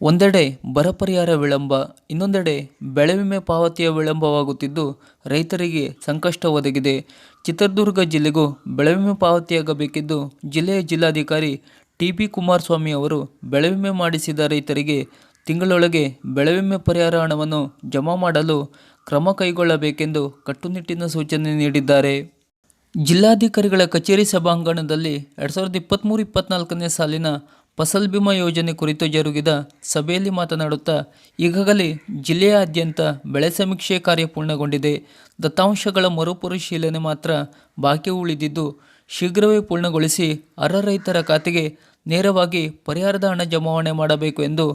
ಒಂದೆಡೆ ಬರ ಪರಿಹಾರ ವಿಳಂಬ, ಇನ್ನೊಂದೆಡೆ ಬೆಳೆ ವಿಮೆ ಪಾವತಿಯ ವಿಳಂಬವಾಗುತ್ತಿದ್ದು ರೈತರಿಗೆ ಸಂಕಷ್ಟ ಒದಗಿದೆ. ಚಿತ್ರದುರ್ಗ ಜಿಲ್ಲೆಗೂ ಬೆಳೆ ವಿಮೆ ಪಾವತಿಯಾಗಬೇಕಿದ್ದು ಜಿಲ್ಲೆಯ ಜಿಲ್ಲಾಧಿಕಾರಿ ಟಿ ಪಿ ಕುಮಾರಸ್ವಾಮಿ ಅವರು ಬೆಳೆ ವಿಮೆ ಮಾಡಿಸಿದ ರೈತರಿಗೆ ತಿಂಗಳೊಳಗೆ ಬೆಳೆ ವಿಮೆ ಪರಿಹಾರ ಹಣವನ್ನು ಜಮಾ ಮಾಡಲು ಕ್ರಮ ಕೈಗೊಳ್ಳಬೇಕೆಂದು ಕಟ್ಟುನಿಟ್ಟಿನ ಸೂಚನೆ ನೀಡಿದ್ದಾರೆ. ಜಿಲ್ಲಾಧಿಕಾರಿಗಳ ಕಚೇರಿ ಸಭಾಂಗಣದಲ್ಲಿ ಎರಡು ಸಾವಿರದ ಇಪ್ಪತ್ತ್ಮೂರು ಇಪ್ಪತ್ತ್ನಾಲ್ಕನೇ ಸಾಲಿನ ಫಸಲ್ ಬಿಮಾ ಯೋಜನೆ ಕುರಿತು ಜರುಗಿದ ಸಭೆಯಲ್ಲಿ ಮಾತನಾಡುತ್ತಾ, ಈಗಾಗಲೇ ಜಿಲ್ಲೆಯಾದ್ಯಂತ ಬೆಳೆ ಸಮೀಕ್ಷೆ ಕಾರ್ಯ ಪೂರ್ಣಗೊಂಡಿದೆ. ದತ್ತಾಂಶಗಳ ಮರುಪರಿಶೀಲನೆ ಮಾತ್ರ ಬಾಕಿ ಉಳಿದಿದ್ದು, ಶೀಘ್ರವೇ ಪೂರ್ಣಗೊಳಿಸಿ ಅರ್ಹ ರೈತರ ಖಾತೆಗೆ ನೇರವಾಗಿ ಪರಿಹಾರದ ಹಣ ಜಮಾವಣೆ ಮಾಡಬೇಕು ಎಂದು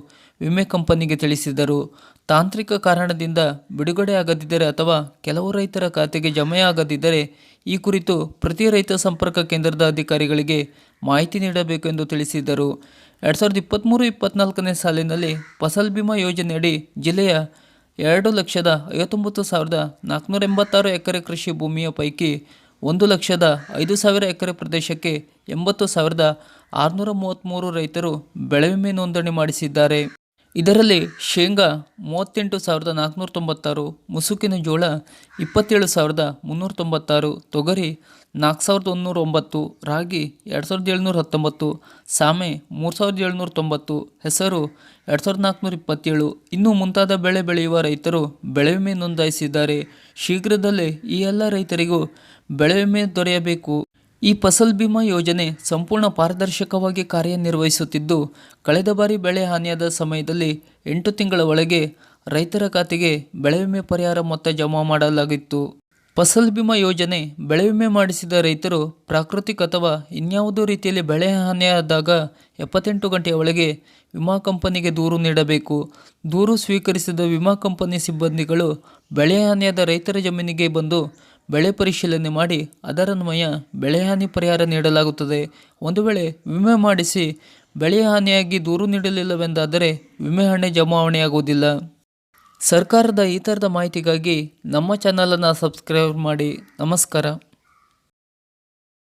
ವಿಮೆ ಕಂಪನಿಗೆ ತಿಳಿಸಿದರು ತಾಂತ್ರಿಕ ಕಾರಣದಿಂದ ಬಿಡುಗಡೆ ಆಗದಿದ್ದರೆ ಅಥವಾ ಕೆಲವು ರೈತರ ಖಾತೆಗೆ ಜಮೆಯಾಗದಿದ್ದರೆ ಈ ಕುರಿತು ಪ್ರತಿ ರೈತ ಸಂಪರ್ಕ ಕೇಂದ್ರದ ಅಧಿಕಾರಿಗಳಿಗೆ ಮಾಹಿತಿ ನೀಡಬೇಕು ಎಂದು ತಿಳಿಸಿದರು ಎರಡು ಸಾವಿರದ ಇಪ್ಪತ್ತ್ಮೂರು ಇಪ್ಪತ್ತ್ನಾಲ್ಕನೇ ಸಾಲಿನಲ್ಲಿ ಫಸಲ್ ಬಿಮಾ ಯೋಜನೆಯಡಿ ಜಿಲ್ಲೆಯ ಎರಡು ಲಕ್ಷದ ಐವತ್ತೊಂಬತ್ತು ಸಾವಿರದ ನಾಲ್ಕುನೂರ ಎಂಬತ್ತಾರು ಎಕರೆ ಕೃಷಿ ಭೂಮಿಯ ಪೈಕಿ ಒಂದು ಲಕ್ಷದ ಐದು ಸಾವಿರ ಎಕರೆ ಪ್ರದೇಶಕ್ಕೆ ಎಂಬತ್ತು ಸಾವಿರದ ಆರುನೂರ ಮೂವತ್ತ್ಮೂರು ರೈತರು ಬೆಳೆ ವಿಮೆ ನೋಂದಣಿ ಮಾಡಿಸಿದ್ದಾರೆ. ಇದರಲ್ಲಿ ಶೇಂಗಾ ಮೂವತ್ತೆಂಟು ಸಾವಿರದ ನಾಲ್ಕುನೂರ ತೊಂಬತ್ತಾರು, ಮುಸುಕಿನ ಜೋಳ ಇಪ್ಪತ್ತೇಳು ಸಾವಿರದ ಮುನ್ನೂರ ತೊಂಬತ್ತಾರು, ತೊಗರಿ ನಾಲ್ಕು ಸಾವಿರದ ಒಂದುನೂರ ಒಂಬತ್ತು, ರಾಗಿ ಎರಡು ಸಾವಿರದ ಏಳ್ನೂರ ಹತ್ತೊಂಬತ್ತು, ಸಾಮೆ ಮೂರು ಸಾವಿರದ ಏಳ್ನೂರ ತೊಂಬತ್ತು, ಹೆಸರು ಎರಡು ಸಾವಿರದ ನಾಲ್ಕುನೂರ ಇಪ್ಪತ್ತೇಳು. ಇನ್ನೂ ಮುಂತಾದ ಬೆಳೆ ಬೆಳೆಯುವ ರೈತರು ಬೆಳೆ ವಿಮೆ ನೋಂದಾಯಿಸಿದ್ದಾರೆ. ಶೀಘ್ರದಲ್ಲೇ ಈ ಎಲ್ಲ ರೈತರಿಗೂ ಬೆಳೆ ವಿಮೆ ದೊರೆಯಬೇಕು. ಈ ಫಸಲ್ ಬಿಮಾ ಯೋಜನೆ ಸಂಪೂರ್ಣ ಪಾರದರ್ಶಕವಾಗಿ ಕಾರ್ಯನಿರ್ವಹಿಸುತ್ತಿದ್ದು, ಕಳೆದ ಬಾರಿ ಬೆಳೆ ಹಾನಿಯಾದ ಸಮಯದಲ್ಲಿ ಎಂಟು ತಿಂಗಳ ಒಳಗೆ ರೈತರ ಖಾತೆಗೆ ಬೆಳೆ ವಿಮೆ ಪರಿಹಾರ ಮೊತ್ತ ಜಮಾ ಮಾಡಲಾಗಿತ್ತು. ಫಸಲ್ ಬಿಮಾ ಯೋಜನೆ ಬೆಳೆ ವಿಮೆ ಮಾಡಿಸಿದ ರೈತರು ಪ್ರಾಕೃತಿಕ ಅಥವಾ ಇನ್ಯಾವುದೋ ರೀತಿಯಲ್ಲಿ ಬೆಳೆ ಹಾನಿಯಾದಾಗ ಎಪ್ಪತ್ತೆಂಟು ಗಂಟೆಯ ಒಳಗೆ ವಿಮಾ ಕಂಪನಿಗೆ ದೂರು ನೀಡಬೇಕು. ದೂರು ಸ್ವೀಕರಿಸಿದ ವಿಮಾ ಕಂಪನಿ ಸಿಬ್ಬಂದಿಗಳು ಬೆಳೆ ಹಾನಿಯಾದ ರೈತರ ಜಮೀನಿಗೆ ಬಂದು ಬೆಳೆ ಪರಿಶೀಲನೆ ಮಾಡಿ ಅದರನ್ವಯ ಬೆಳೆ ಹಾನಿ ಪರಿಹಾರ ನೀಡಲಾಗುತ್ತದೆ. ಒಂದು ವೇಳೆ ವಿಮೆ ಮಾಡಿಸಿ ಬೆಳೆ ಹಾನಿಯಾಗಿ ದೂರು ನೀಡಲಿಲ್ಲವೆಂದಾದರೆ ವಿಮೆ ಹಣೆ ಜಮಾವಣೆಯಾಗುವುದಿಲ್ಲ. ಸರ್ಕಾರದ ಈ ಥರದ ಮಾಹಿತಿಗಾಗಿ ನಮ್ಮ ಚಾನಲನ್ನು ಸಬ್ಸ್ಕ್ರೈಬ್ ಮಾಡಿ. ನಮಸ್ಕಾರ.